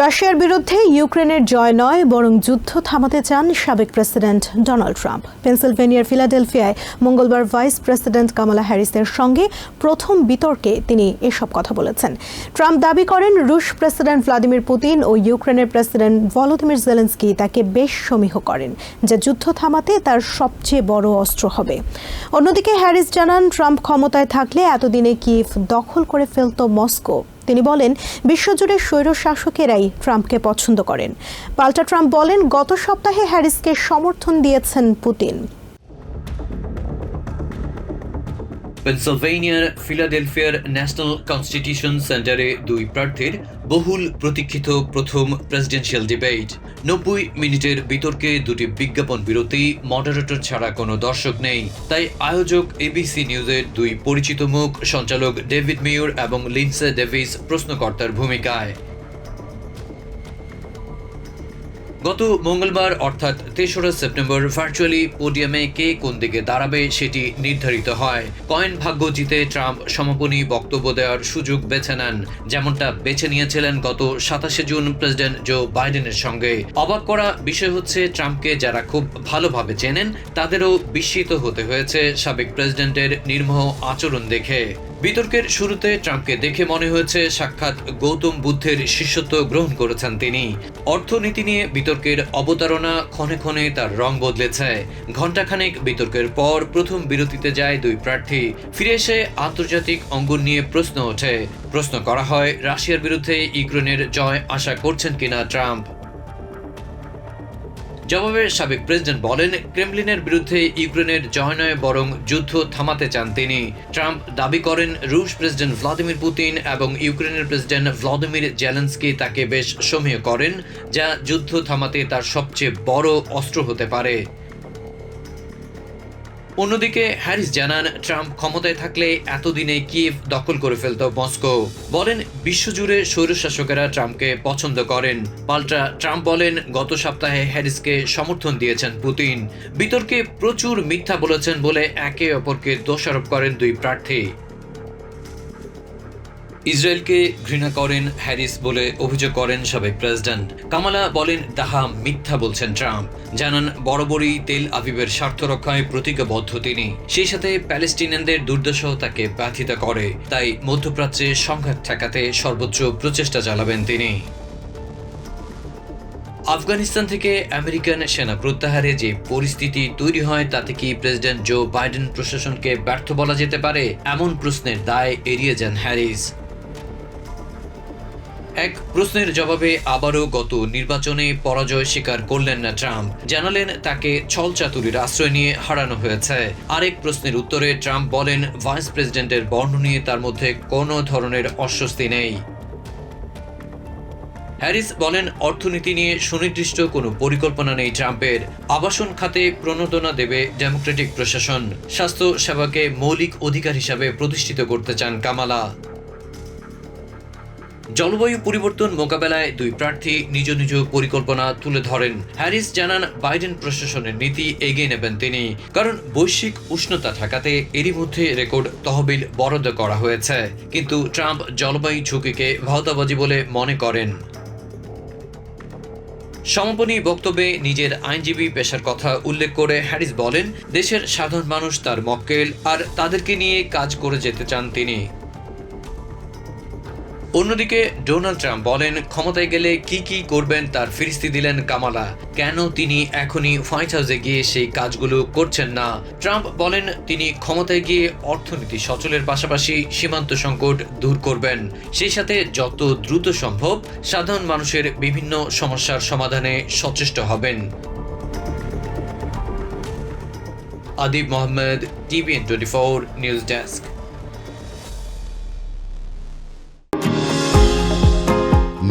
রাশিয়ার বিরুদ্ধে ইউক্রেনের জয় নয়, বরং যুদ্ধ থামাতে চান সাবেক প্রেসিডেন্ট ডোনাল্ড ট্রাম্প। পেনসিলভেনিয়ার ফিলাডেলফিয়ায় মঙ্গলবার ভাইস প্রেসিডেন্ট কামালা হ্যারিসের সঙ্গে প্রথম বিতর্কে তিনি এসব কথা বলেছেন। ট্রাম্প দাবি করেন, রুশ প্রেসিডেন্ট ভ্লাদিমির পুতিন ও ইউক্রেনের প্রেসিডেন্ট ভলোদিমির জেলেন্সকি তাকে বেশ সমীহ করেন, যা যুদ্ধ থামাতে তার সবচেয়ে বড় অস্ত্র হবে। অন্যদিকে হ্যারিস জানান, ট্রাম্প ক্ষমতায় থাকলে এতদিনে কিভ দখল করে ফেলত মস্কো। তিনি বলেন, বিশ্বজুড়ে স্বৈর শাসকেরাই ট্রাম্পকে পছন্দ করেন। পাল্টা ট্রাম্প বলেন, গত সপ্তাহে হ্যারিসকে সমর্থন দিয়েছেন পুতিন। পেনসিলভেনিয়ার ফিলাডেলফিয়ার ন্যাশনাল কনস্টিটিউশন সেন্টারে দুই প্রার্থীর বহুল প্রতীক্ষিত প্রথম প্রেসিডেন্সিয়াল ডিবেট নব্বই মিনিটের বিতর্কে দুটি বিজ্ঞাপন বিরতি মডারেটর ছাড়া কোনো দর্শক নেই। তাই আয়োজক এবিসি নিউজের দুই পরিচিত মুখ, সঞ্চালক ডেভিড মেয়র এবং লিন্সে ডেভিস প্রশ্নকর্তার ভূমিকায়। গত মঙ্গলবার, অর্থাৎ তেসরা সেপ্টেম্বর ভার্চুয়ালি পোডিয়ামে কে কোন দিকে দাঁড়াবে সেটি নির্ধারিত হয়। কয়েন ভাগ্য জিতে ট্রাম্প সমাপনী বক্তব্য দেওয়ার সুযোগ বেছে নেন, যেমনটা বেছে নিয়েছিলেন গত সাতাশে জুন প্রেসিডেন্ট জো বাইডেনের সঙ্গে। অবাক করা বিষয় হচ্ছে, ট্রাম্পকে যারা খুব ভালোভাবে চেনেন, তাদেরও বিস্মিত হতে হয়েছে সাবেক প্রেসিডেন্টের নির্মহ আচরণ দেখে। বিতর্কের শুরুতে ট্রাম্পকে দেখে মনে হয়েছে সাক্ষাৎ গৌতম বুদ্ধের শিষ্যত্ব গ্রহণ করেছেন তিনি। অর্থনীতি নিয়ে বিতর্কের অবতারণা ক্ষণে ক্ষণে তার রং বদলেছে। ঘণ্টাখানেক বিতর্কের পর প্রথম বিরতিতে যায় দুই প্রার্থী। ফিরে এসে আন্তর্জাতিক অঙ্গন নিয়ে প্রশ্ন ওঠে। প্রশ্ন করা হয়, রাশিয়ার বিরুদ্ধে ইউক্রেনের জয় আশা করছেন কিনা ট্রাম্প? জবাবে সাবেক প্রেসিডেন্ট বলেন, ক্রেমলিনের বিরুদ্ধে ইউক্রেনের জয়নয় বরং যুদ্ধ থামাতে চান তিনি। ট্রাম্প দাবি করেন, রুশ প্রেসিডেন্ট ভ্লাদিমির পুতিন এবং ইউক্রেনের প্রেসিডেন্ট ভ্লাদিমির জেলেন্সকি তাকে বেশ সমীহ করেন, যা যুদ্ধ থামাতে তার সবচেয়ে বড় অস্ত্র হতে পারে। অন্যদিকে হ্যারিস জানান, ট্রাম্প ক্ষমতায় থাকলে এতদিনে কিয়েভ দখল করে ফেলত মস্কো। বলেন, বিশ্বজুড়ে স্বৈরশাসকেরা ট্রাম্পকে পছন্দ করেন। পাল্টা ট্রাম্প বলেন, গত সপ্তাহে হ্যারিসকে সমর্থন দিয়েছেন পুতিন। বিতর্কে প্রচুর মিথ্যা বলেছেন বলে একে অপরকে দোষারোপ করেন দুই প্রার্থী। ইসরায়েলকে ঘৃণা করেন, হ্যারিস বলে অভিযোগ করেন সাবেক প্রেসিডেন্ট। কামালা বলেন তাহা মিথ্যা বলছেন ট্রাম্প। জানান, বরাবরই তেল আবিবের স্বার্থ রক্ষায় প্রতিজ্ঞাবদ্ধ তিনি। সেই সাথে প্যালেস্টিনিয়ানদের দুর্দশা তাকে ব্যথিত করে। তাই মধ্যপ্রাচ্যে সংঘাত ঠেকাতে সর্বোচ্চ প্রচেষ্টা চালাবেন তিনি। আফগানিস্তান থেকে আমেরিকান সেনা প্রত্যাহারে যে পরিস্থিতি তৈরি হয়, তাতে কি প্রেসিডেন্ট জো বাইডেন প্রশাসনকে ব্যর্থ বলা যেতে পারে? এমন প্রশ্নের দায় এড়িয়ে যান হ্যারিস। এক প্রশ্নের জবাবে আবারও গত নির্বাচনে পরাজয় স্বীকার করলেন না ট্রাম্প। জানালেন তাকে ছলচাতুরির আশ্রয় নিয়ে হারানো হয়েছে। আরেক প্রশ্নের উত্তরে ট্রাম্প বলেন, ভাইস প্রেসিডেন্টের বর্ণ নিয়ে তার মধ্যে কোনো ধরনের অস্বস্তি নেই। হ্যারিস বলেন, অর্থনীতি নিয়ে সুনির্দিষ্ট কোনো পরিকল্পনা নেই ট্রাম্পের। আবাসন খাতে প্রণোদনা দেবে ডেমোক্রেটিক প্রশাসন। স্বাস্থ্য সেবাকে মৌলিক অধিকার হিসাবে প্রতিষ্ঠিত করতে চান কামালা। জলবায়ু পরিবর্তন মোকাবেলায় দুই প্রার্থী নিজ নিজ পরিকল্পনা তুলে ধরেন। হ্যারিস জানান, বাইডেন প্রশাসনের নীতি এগিয়ে নেবেন তিনি। কারণ বৈশ্বিক উষ্ণতা ঠেকাতে এরই মধ্যে রেকর্ড তহবিল বরাদ্দ করা হয়েছে। কিন্তু ট্রাম্প জলবায়ু ঝুঁকিকে ভাওতাবাজি বলে মনে করেন। সমাপনী বক্তব্যে নিজের আইনজীবী পেশার কথা উল্লেখ করে হ্যারিস বলেন, দেশের সাধারণ মানুষ তার মক্কেল আর তাদেরকে নিয়ে কাজ করে যেতে চান তিনি। অন্যদিকে, ডোনাল্ড ট্রাম্প বলেন, ক্ষমতায় গেলে কি কি করবেন তার ফিরিস্তি দিলেন কামালা। কেন তিনি এখনই হোয়াইট হাউসে গিয়ে সেই কাজগুলো করছেন না? ট্রাম্প বলেন, তিনি ক্ষমতায় গিয়ে অর্থনীতি সচলের পাশাপাশি সীমান্ত সংকট দূর করবেন। সেই সাথে যত দ্রুত সম্ভব সাধারণ মানুষের বিভিন্ন সমস্যার সমাধানে সচেষ্ট হবেন। Adib Mohammad, TVN twenty four news desk.